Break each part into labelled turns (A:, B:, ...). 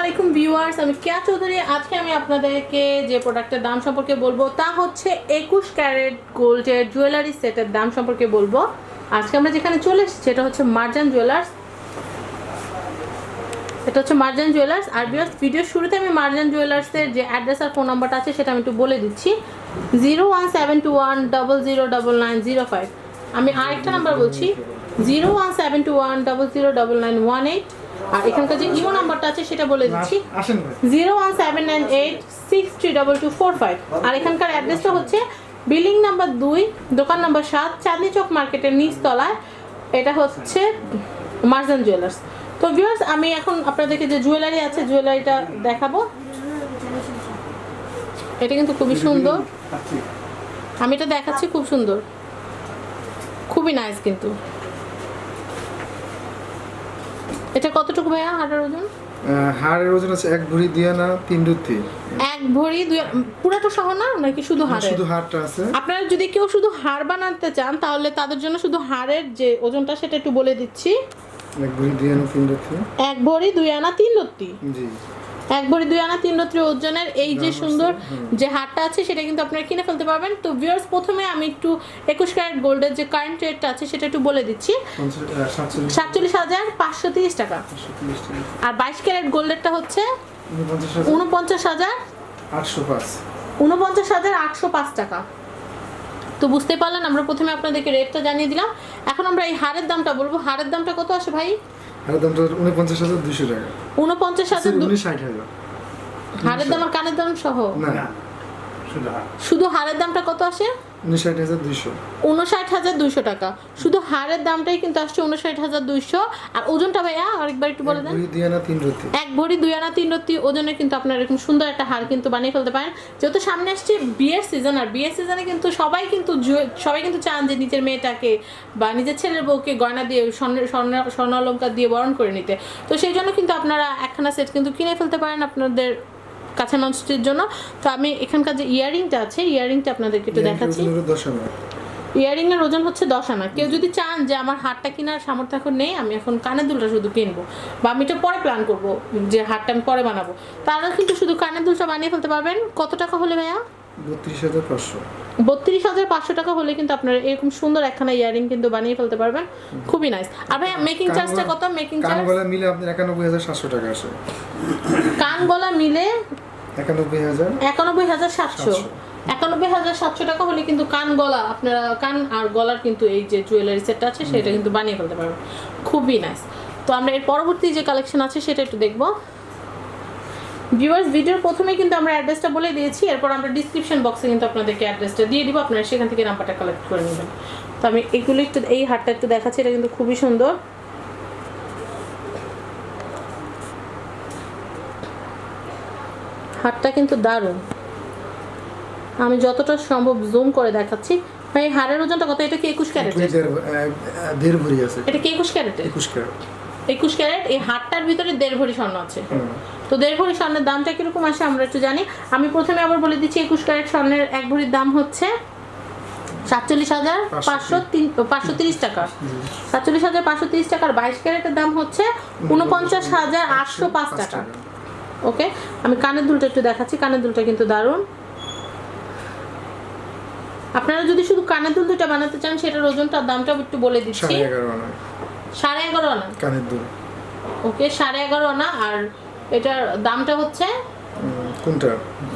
A: আলাইকুম ভিউয়ার্স, আমি কেয়া চৌধুরী। আজকে আমি আপনাদেরকে যে প্রোডাক্টের দাম সম্পর্কে বলব, তা হচ্ছে একুশ ক্যারেট গোল্ডের জুয়েলারি সেটের দাম সম্পর্কে বলব। আজকে আমরা যেখানে চলে এসেছি এটা হচ্ছে মার্জান জুয়েলার্স। এটা হচ্ছে মার্জান জুয়েলার্স। আর ভিউয়ার্স ভিডিওর শুরুতে আমি মার্জান জুয়েলার্সের যে অ্যাড্রেস আর ফোন নাম্বারটা আছে, সেটা আমি একটু বলে দিচ্ছি। Zero one seven two one double zero double nine zero five. আমি আরেকটা নাম্বার বলছি, zero one seven two one double zero double nine one eight. আর এখানকার যে ইমো নাম্বারটা আছে সেটা বলে দিচ্ছি। Zero one seven nine eight six three double two four five. আর এখানকার অ্যাড্রেসটা হচ্ছে বিল্ডিং নাম্বার দুই দোকান নাম্বার সাত চাঁদনি চক মার্কেটের নিচতলায়। এটা হচ্ছে মার্জান জুয়েলার্স। তো ভিউয়ার্স আমি এখন আপনাদেরকে যে জুয়েলারি আছে জুয়েলারিটা দেখাবো। এটা কিন্তু খুবই সুন্দর। আমি এটা দেখাচ্ছি খুব সুন্দর। খুবই নাইস কিন্তু। এটা কতটুকু ভাইয়া হাড়ের ওজন?
B: হাড়ের ওজন আছে এক ভরি দিয়ে না তিন রুতি
A: এক ভরি দুই পুরাটা সহ না? নাকি শুধু হাড়ের?
B: শুধু হাড়টা আছে।
A: আপনারা যদি কেউ শুধু হাড় বানাতে চান তাহলে তাদের জন্য শুধু হাড়ের যে ওজনটা সেটা একটু বলে দিচ্ছি।
B: এক ভরি দুই না তিন রুতি
A: এক ভরি দুই আনা তিন রত্তি
B: জি।
A: এক ভরি দুই আনা তিন রত্রি ওজনের এই যে সুন্দর যে হারটা আছে সেটা কিন্তু আপনারা কিনে ফেলতে পারবেন। তো ভিউয়ার্স প্রথমে আমি একটু একুশ ক্যারেট গোল্ডের যে কারেন্ট রেটটা আছে সেটা একটু বলে দিচ্ছি।
B: সাতচল্লিশ
A: হাজার পাঁচশো তিরিশ টাকা। আর বাইশ ক্যারেট গোল্ডেরটা হচ্ছে
B: উনপঞ্চাশ হাজার। আটশো পাঁচ।
A: উনপঞ্চাশ হাজার আটশো পাঁচ টাকা। তো বুঝতে পারলেন আমরা প্রথমে আপনাদেরকে রেটটা জানিয়ে দিলাম। এখন আমরা এই হারের দামটা বলব। হারের দামটা কত আসে ভাই?
B: হাড়ের দামটা উনপঞ্চাশ হাজার দুশো টাকা।
A: উনপঞ্চাশ হাজার
B: উনিশ
A: হারের দাম আর কানের দাম সহ?
B: না
A: শুধু হারের দামটা কত আসে?
B: হাজার দুইশো।
A: উনষাট হাজার দুইশো টাকা। শুধু হারের দামটাই কিন্তু আসছে উনষাট হাজার দুইশো। আর ওজনটা ভাইয়া আরেকবার একটু বলে দেন। এক ভরি দুই আনা তিন রত্তি ওজনে কিন্তু আপনার এরকম সুন্দর একটা হার কিন্তু বানিয়ে ফেলতে পারেন। যেহেতু সামনে আসছে বিয়ের সিজন আর বিয়ের সিজনে কিন্তু সবাই কিন্তু সবাই কিন্তু চান যে নিজের মেয়েটাকে বা নিজের ছেলের বউকে গয়না দিয়ে স্বর্ণ স্বর্ণ স্বর্ণ অলঙ্কার দিয়ে বরণ করে নিতে। তো সেই জন্য কিন্তু আপনারা একখানা সেট কিন্তু কিনে ফেলতে পারেন আপনাদের কাছে ননস্টির জন্য। তো আমি এখানকার যে ইয়ারিংটা আছে ইয়ারিংটা আপনাদেরকে একটু দেখাচ্ছি। ইয়ারিং এর ওজন হচ্ছে দশ আনা। কেউ যদি চান যে আমার হারটা কেনার সামর্থ্য এখন নেই আমি এখন কানের দুলটা শুধু কিনবো। বা আমি এটা পরে প্ল্যান করব যে হারটা আমি পরে বানাবো। তারা কিন্তু শুধু কানের দুলটা বানিয়ে ফেলতে পারবেন। কত টাকা হলে ভাইয়া?
B: বত্রিশ হাজার পাঁচশো।
A: বত্রিশ হাজার পাঁচশো টাকা হলে কিন্তু আপনার এরকম সুন্দর একখানা ইয়ারিং কিন্তু বানিয়ে ফেলতে পারবেন। খুবই নাইস আর ভাইয়া মেকিং চার্জটা কত? মেকিং
B: কান
A: চার্জ
B: গলা মিলে আপনার একানব্বই হাজার সাতশো টাকা আসে
A: কান গলা মিলে
B: একানব্বই হাজার
A: একানব্বই হাজার সাতশো।
B: সাতশো।
A: একানব্বই হাজার সাতশো টাকা হলে কিন্তু কান গলা আপনারা কান আর গলার কিন্তু এই যে জুয়েলারি সেটটা আছে সেটা কিন্তু বানিয়ে ফেলতে পারবেন। খুবই নাইস তো আমরা এর পরবর্তী যে কালেকশন আছে সেটা একটু দেখব। ভিউয়ার্স ভিডিওর প্রথমে কিন্তু আমরা অ্যাড্রেসটা বলে দিয়েছি এরপর আমরা ডিসক্রিপশন বক্সে কিন্তু আপনাদেরকে অ্যাড্রেসটা দিয়ে দিব আপনারা সেখান থেকে নাম্বারটা কালেক্ট করে নেবেন। তো আমি এগুলো একটু এই হারটা একটু দেখাচ্ছি এটা কিন্তু খুবই সুন্দর। হারটা কিন্তু দারুণ। আমি যতটা সম্ভব জুম করে দেখাচ্ছি। ভাই এই হারের ওজনটা কত? এটা কি একুশ ক্যারেট?
B: দেড় ভরি আছে।
A: এটা কি একুশ ক্যারেট?
B: একুশ ক্যারেট।
A: একুশ ক্যারেট এই হারটার ভিতরে দেড় ভরি স্বর্ণ আছে। তো দেড় ভরি স্বর্ণের দামটা কীরকম আসে আমরা একটু জানি। আমি প্রথমে আবার বলে দিচ্ছি একুশ ক্যারেট স্বর্ণের এক ভরির দাম হচ্ছে সাতচল্লিশ হাজার পাঁচশো তিন পাঁচশো তিরিশ টাকা। সাতচল্লিশ হাজার পাঁচশো তিরিশ টাকার বাইশ ক্যারেটের দাম হচ্ছে উনপঞ্চাশ হাজার আটশো পাঁচ টাকা। ওকে? আমি কানের দুলটা একটু দেখাচ্ছি কানের দুলটা কিন্তু দারুণ। আপনারা যদি শুধু কানের দুল দুটা বানাতে চান সেটার ওজনটার দামটা একটু বলে দিচ্ছি।
B: সাড়ে এগারো আনা।
A: সাড়ে এগারো আনা?
B: কানের দুল।
A: ওকে সাড়ে এগারো আনা আর এটার দামটা হচ্ছে?
B: কোনটা?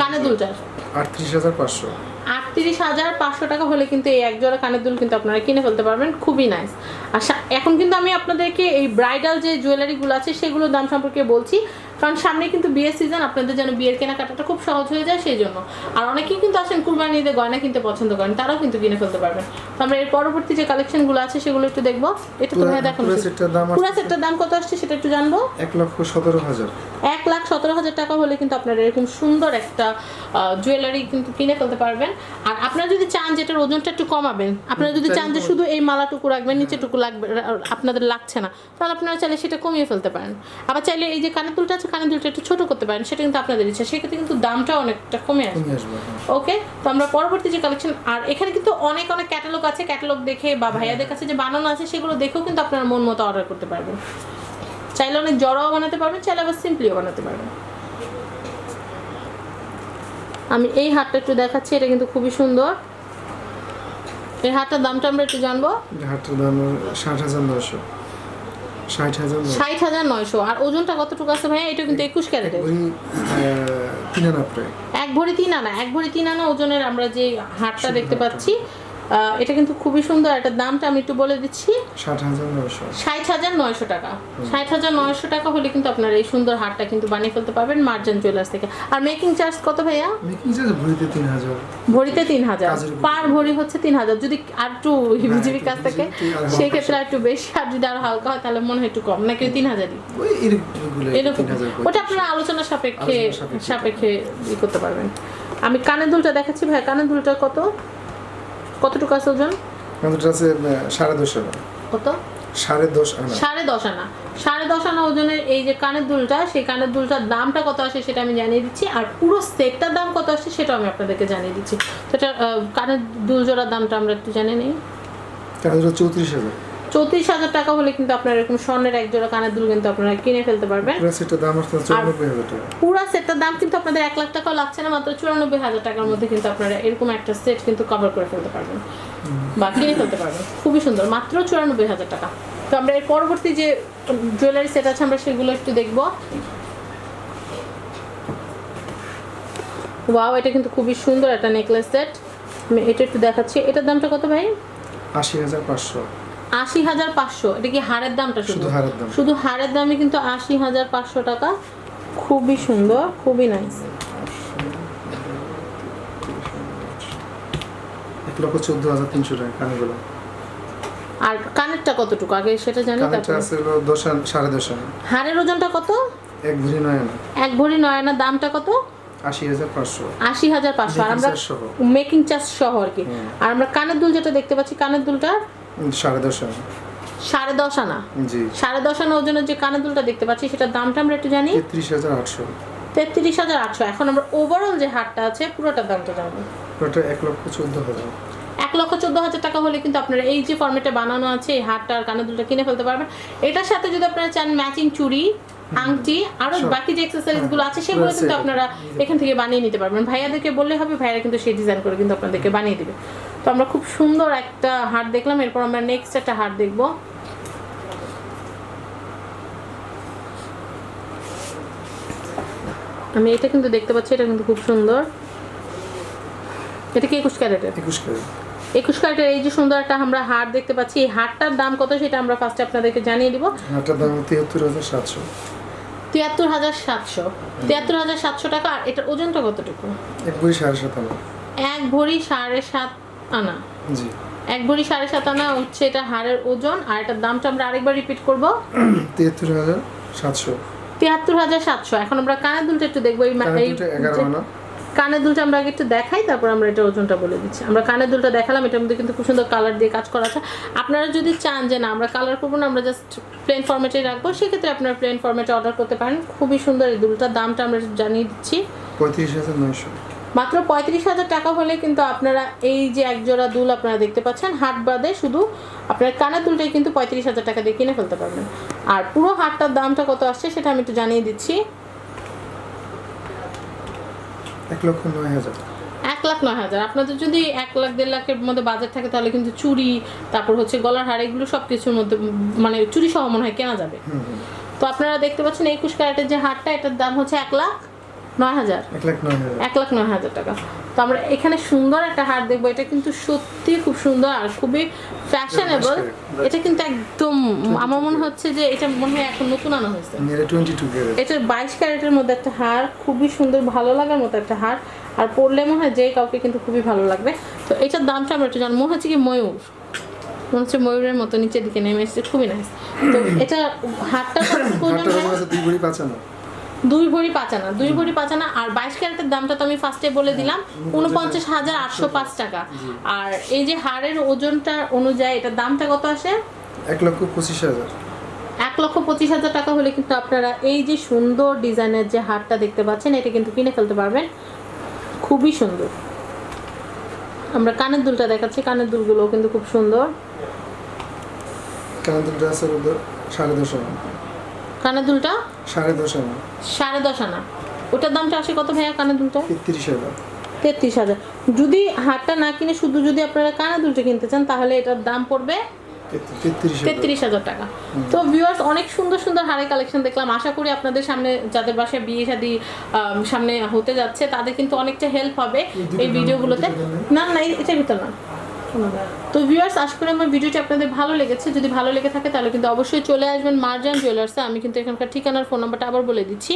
A: কানের দুলটার।
B: আটত্রিশ হাজার পাঁচশো।
A: আটত্রিশ হাজার পাঁচশো টাকা হলে কিন্তু এই এক জোড়া কানের দুল কিন্তু আপনারা কিনে ফেলতে পারবেন খুবই নাইস আর এখন কিন্তু আমি আপনাদেরকে এই ব্রাইডাল যে জুয়েলারিগুলো আছে সেগুলোর দাম সম্পর্কে বলছি। কারণ সামনে কিন্তু বিয়ের সিজন আপনাদের যেন বিয়ের কেনাকাটাটা খুব সহজ হয়ে যায় সেই জন্য। আর অনেকেই কিন্তু আসেন কুরবানি ঈদে গয়না কিনতে পছন্দ করেন তারাও কিন্তু কিনে ফেলতে পারবেন। তো আমরা এর পরবর্তী যে কালেকশনগুলো আছে সেগুলো একটু দেখব। এটা তো
B: পুরা-
A: ভাই দেখুন
B: পুরা সেটটার দাম
A: সেটটার কত আসছে সেটা একটু জানব?
B: এক লক্ষ সতেরো হাজার।
A: এক লাখ সতেরো হাজার টাকা হলে কিন্তু আপনারা এরকম সুন্দর একটা জুয়েলারি কিন্তু কিনে ফেলতে পারবেন। আর আপনারা যদি চান যেটার ওজনটা একটু কমাবেন আপনারা যদি চান যে শুধু এই মালাটুকু রাখবেন নিচেটুকু লাগবে আপনাদের লাগছে না তাহলে আপনারা চাইলে সেটা কমিয়ে ফেলতে পারেন। আবার চাইলে এই যে কানের দুলটা আছে কানের দুলটা একটু ছোট করতে পারেন সেটা কিন্তু আপনাদের ইচ্ছা। সেক্ষেত্রে কিন্তু দামটা অনেকটা কমে আসবে।
B: হ্যাঁ।
A: ওকে? তো আমরা পরবর্তী যে কালেকশন আর এখানে কিন্তু অনেক অনেক ক্যাটালগ আছে। ক্যাটালগ দেখে বা ভাইয়াদের কাছে যে বানানো আছে সেগুলো দেখেও কিন্তু আপনারা মন মতো অর্ডার করতে পারবেন। চাইলে অনেক জড়াও বানাতে পারবেন চাইলে আবার সিম্পলিও বানাতে পারবেন। আমি এই হারটা একটু দেখাচ্ছি এটা কিন্তু খুবই সুন্দর। এই হারটার দামটা আমরা একটু জানব।
B: হাটের দাম ষাট হাজার নয়শো। ষাট হাজার নয়শো।
A: আর ওজনটা কতটুকু আছে ভাইয়া? এটা কিন্তু একুশ ক্যারেটের এক ভরি তিন আনা। এক ভরি তিন আনা ওজনের আমরা যে হাটটা দেখতে পাচ্ছি এটা কিন্তু খুবই সুন্দর। এটার দামটা আমি একটু বলে দিচ্ছি।
B: ষাট হাজার নয়শো।
A: টাকা। ষাট হাজার নয়শো টাকা হলে কিন্তু আপনার এই সুন্দর হারটা কিন্তু বানিয়ে ফেলতে পারবেন মার্জান জুয়েলার্স থেকে। আর মেকিং চার্জ কত ভাইয়া?
B: মেকিং চার্জ ভরিতে তিন হাজার।
A: ভরিতে তিন হাজার। পার ভরি হচ্ছে তিন হাজার। যদি আর একটু হিবিজিবি
B: একটু
A: কাজ থাকে
B: হিবিজিবি আর
A: সেই ক্ষেত্রে আর একটু বেশি। আর যদি আরও হালকা হয় তাহলে মনে হয় একটু কম। নাকি তিন হাজারই?
B: এরকম।
A: ওটা আপনারা আলোচনা সাপেক্ষে
B: আলোচনা সাপেক্ষে।
A: সাপেক্ষে ই করতে পারবেন। আমি কানের দুলটা দেখাচ্ছি ভাই কানের দুলটা কত? কতটুকু আছে ওজন?
B: আমাদের আছে সাড়ে দশ আনা।
A: কত?
B: সাড়ে দশ আনা।
A: সাড়ে দশ আনা। সাড়ে দশ আনা ওজনের এই যে কানের দুলটা সেই কানের দুলটার দামটা কত আসে সেটা আমি জানিয়ে দিচ্ছি। আর পুরো সেটটার দাম কত আসে সেটাও আমি আপনাদেরকে জানিয়ে দিচ্ছি। তো এটা কানের দুল জোড়ার দামটা আমরা একটু জানি নিই।
B: জোড়া চৌত্রিশ হাজার।
A: চৌত্রিশ হাজার টাকা হলে কিন্তু আপনার এরকম স্বর্ণের এক জোড়া কানের দুল কিন্তু আপনারা কিনে ফেলতে পারবেন।
B: পুরো সেটার দাম আসছে চৌরানব্বই হাজার টাকা।
A: পুরো সেটটার দাম কিন্তু আপনাদের এক লাখ টাকাও লাগছে না মাত্র চুরানব্বই হাজার টাকার মধ্যে কিন্তু আপনারা এরকম একটা সেট কিন্তু কভার করে ফেলতে পারবেন বা কিনে ফেলতে পারবেন। খুবই সুন্দর মাত্র চুরানব্বই হাজার টাকা। তো আমরা এর পরবর্তী যে জুয়েলারি সেট আছে আমরা সেগুলো একটু দেখব। ওয়াও এটা কিন্তু খুবই সুন্দর একটা নেকলেস সেট আমি এটা একটু দেখাচ্ছি। এটার দামটা কত ভাই?
B: আশি হাজার পাঁচশো।
A: আশি হাজার পাঁচশো। এটা কি দামটা শুধু?
B: শুধু দাম।
A: শুধু হারের দামে কিন্তু আশি হাজার পাঁচশো টাকা। খুবই সুন্দর খুবই নাইস
B: এক লক্ষ চোদ্দ হাজার তিনশো টাকা কানেগুলো
A: আর কানেরটা কতটুকু? আগে সেটা জানি
B: কানেরটা আছে হলো দশ সাড়ে দশ আনা
A: ওজনটা কত?
B: এক ভরি নয় আনা।
A: এক ভরি নয় আনার দামটা কত?
B: আশি হাজার পাঁচশো।
A: আর আমরা মেকিং চার্জ সহ আর কি। আর আমরা কানের দুল যেটা দেখতে পাচ্ছি কানের দুলটা
B: সাড়ে দশ আনা।
A: সাড়ে দশ আনা?
B: জি।
A: সাড়ে দশ আনা ওজনের যে কানের দুলটা দেখতে পাচ্ছি সেটার দামটা আমরা একটু জানি?
B: তেত্রিশ হাজার আটশো।
A: তেত্রিশ হাজার আটশো। এখন আমরা ওভারঅল যে হারটা আছে পুরোটার দামটা জানব
B: ওটা এক লক্ষ চোদ্দ হাজার।
A: এক লক্ষ চোদ্দ হাজার টাকা হলে কিন্তু আপনারা এই যে ফর্মেটে বানানো আছে এই হারটা আর কানের দুলটা কিনে ফেলতে পারবেন। এটার সাথে যদি আপনারা চান ম্যাচিং চুড়ি আংটি
B: আরও
A: বাকি যে অ্যাক্সেসরিজগুলো আছে সেগুলো কিন্তু আপনারা এখান থেকে বানিয়ে নিতে পারবেন। ভাইয়াদেরকে বললে হবে ভাইয়ারা কিন্তু সেই ডিজাইন করে কিন্তু আপনাদেরকে বানিয়ে দিবে। তো আমরা খুব সুন্দর একটা হার দেখলাম এরপর আমরা নেক্সট একটা হার দেখব। আমি এটা কিন্তু দেখতে পাচ্ছি এটা কিন্তু খুব সুন্দর। এটা কি একুশ ক্যারেটের?
B: একুশ করে
A: একুশ ক্যারেটের এই যে সুন্দর একটা আমরা হার দেখতে পাচ্ছি এই হারটার দাম কত সেটা আমরা ফার্স্টে আপনাদেরকে জানিয়ে দিব।
B: হাটার দাম তিয়াত্তর হাজার সাতশো।
A: তিয়াত্তর হাজার সাতশো। তিয়াত্তর হাজার সাতশো টাকা আর এটার ওজনটা কতটুকু?
B: এক ভরি সাড়ে সাত
A: এক ভরি সাড়ে সাত আনা।
B: জি।
A: এক ভরি সাড়ে সাত আনা হচ্ছে এটা হারের ওজন আর এটার দামটা আমরা আরেকবার রিপিট করব।
B: তিয়াত্তর হাজার সাতশো।
A: তিয়াত্তর হাজার সাতশো। এখন আমরা কানের দুলটা একটু দেখব এই
B: এগারো আনা।
A: কানের দুলটা আমরা আগে একটু দেখাই তারপর আমরা এটা ওজনটা বলে দিচ্ছি। আমরা কানের দুলটা দেখালাম এটার মধ্যে কিন্তু খুব সুন্দর কালার দিয়ে কাজ করা আছে। আপনারা যদি চান যে না আমরা কালার করব না আমরা জাস্ট প্লেন ফর্মেটে রাখব সেক্ষেত্রে আপনারা প্লেন ফর্মেটে অর্ডার করতে পারেন। খুবই সুন্দর এই দুলটার দামটা আমরা জানিয়ে দিচ্ছি।
B: পঁয়ত্রিশ হাজার নয়শো।
A: মাত্র পঁয়ত্রিশ হাজার টাকা হলে কিন্তু আপনারা এই যে এক জোড়া দুল আপনারা দেখতে পাচ্ছেন হাট বাদে শুধু আপনার কানা দুলটাই কিন্তু পঁয়ত্রিশ হাজার টাকা দিয়ে কিনে ফেলতে পারবেন। আর পুরো হাটটার দামটা কত আসছে সেটা আমি একটু জানিয়ে দিচ্ছি।
B: এক লক্ষ নয় হাজার।
A: এক লাখ নয় হাজার। আপনাদের যদি এক লাখ দেড় লাখের মধ্যে বাজার থাকে তাহলে কিন্তু চুরি তারপর হচ্ছে গলার হার এগুলো সব কিছুর মধ্যে মানে চুরি সহ মনে হয় কেনা যাবে। তো আপনারা দেখতে পাচ্ছেন একুশ ক্যারেটের যে হারটা এটার দাম হচ্ছে এক লাখ। নয় হাজার।
B: এক লাখ নয় হাজার।
A: টাকা। তো আমরা এখানে সুন্দর একটা হার দেখব। এটা কিন্তু সত্যি খুব সুন্দর আর খুবই ফ্যাশনেবল এটা কিন্তু একদম আমার মনে হচ্ছে যে এটা মনে হয় এখন নতুন আনা হয়েছে।
B: এটা ক্যারেট
A: এটা বাইশ ক্যারেটের মধ্যে একটা হার খুবই সুন্দর ভালো লাগার মতো একটা হার। আর পরলে মনে হয় যে কাউকে কিন্তু খুবই ভালো লাগবে। তো এটার দামটা আমরা একটু জানি মনে হচ্ছে কি ময়ূর? মনে হচ্ছে ময়ূরের মতো নিচের দিকে নেমে এসেছে। খুবই নাইস তো এটা হারটা ওজন?
B: আছে দুই ভরি
A: পাঁচানা দুই ভরি পাঁচানা আর বাইশ ক্যারেটের দামটা তো আমি ফার্স্টে বলে দিলাম উনপঞ্চাশ হাজার আটশো পাঁচ টাকা। আর এই যে হারের ওজনটা অনুযায়ী এটার দামটা কত আসে?
B: এক লক্ষ পঁচিশ হাজার।
A: এক লক্ষ পঁচিশ হাজার টাকা হলে কিন্তু আপনারা এই যে সুন্দর ডিজাইনের যে হারটা দেখতে পাচ্ছেন এটা কিন্তু কিনে ফেলতে পারবেন। খুবই সুন্দর। আমরা কানের দুলটা দেখাচ্ছি কানের দুলগুলোও কিন্তু খুব সুন্দর।
B: কানের দুলটা আছে সাড়ে দশ
A: কানের দুলটা?
B: সাড়ে দশ আনা
A: সাড়ে দশ আনা। ওটার দামটা আসে কত ভাইয়া কানের দুলটা
B: তেত্রিশ হাজার।
A: তেত্রিশ হাজার। যদি হারটা না কিনে শুধু যদি আপনারা কানের দুলটা কিনতে চান তাহলে এটার দাম পড়বে
B: তেত্রিশ হাজার।
A: টাকা। তো ভিউয়ার্স অনেক সুন্দর সুন্দর হারের কালেকশন দেখলাম। আশা করি আপনাদের সামনে যাদের বাসায় বিয়ে শাদী সামনে হতে যাচ্ছে তাদের কিন্তু অনেকটা হেল্প হবে এই ভিডিওগুলোতে না না এটার ভিতর না। তো ভিউয়ার্স আশা করি আমার ভিডিওটি আপনাদের ভালো লেগেছে। যদি ভালো লেগে থাকে, তাহলে কিন্তু অবশ্যই চলে আসবেন মার্জান জুয়েলার্সে আমি কিন্তু এখানকার ঠিকানার ফোন নাম্বারটা আবার বলে দিচ্ছি।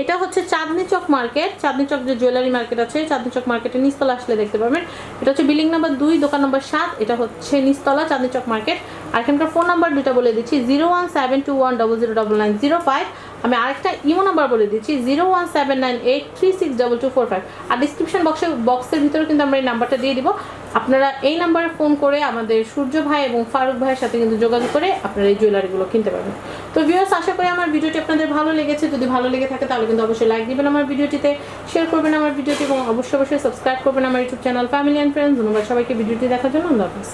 A: এটা হচ্ছে চাঁদনি চক মার্কেট চাঁদনি চক যে জুয়েলারি মার্কেট আছে, চাঁদনি চক মার্কেটের নিচতলা আসলে দেখতে পাবেন এটা হচ্ছে বিল্ডিং নাম্বার দুই, দোকান নাম্বার সাত। এটা হচ্ছে নিচতলা চাঁদনি চক মার্কেট আর এখানকার ফোন নাম্বার দুটা বলে দিচ্ছি zero one seven two one double zero double nine zero five আমি আরেকটা ইমো নাম্বার বলে দিচ্ছি, zero one seven nine eight three six double two four five. আর ডিসক্রিপশন বক্সে বক্সের ভিতরে কিন্তু আমরা এই নাম্বারটা দিয়ে দিব। আপনারা এই নাম্বারে ফোন করে আমাদের সূর্য ভাই এবং ফারুক ভাইয়ের সাথে কিন্তু যোগাযোগ করে আপনারা এই জুয়েলারিগুলো কিনতে পারবেন। তো ভিউয়ার্স আশা করি আমার ভিডিওটি আপনাদের ভালো লেগেছে। যদি ভালো লেগে থাকে তাহলে কিন্তু অবশ্যই লাইক দিবেন আমার ভিডিওটিতে শেয়ার করবেন আমার ভিডিওটি এবং অবশ্যই অবশ্যই সাবস্ক্রাইব করবেন আমার YouTube channel family and friends ধন্যবাদ সবাইকে ভিডিওটি দেখার জন্য। হাফিজ।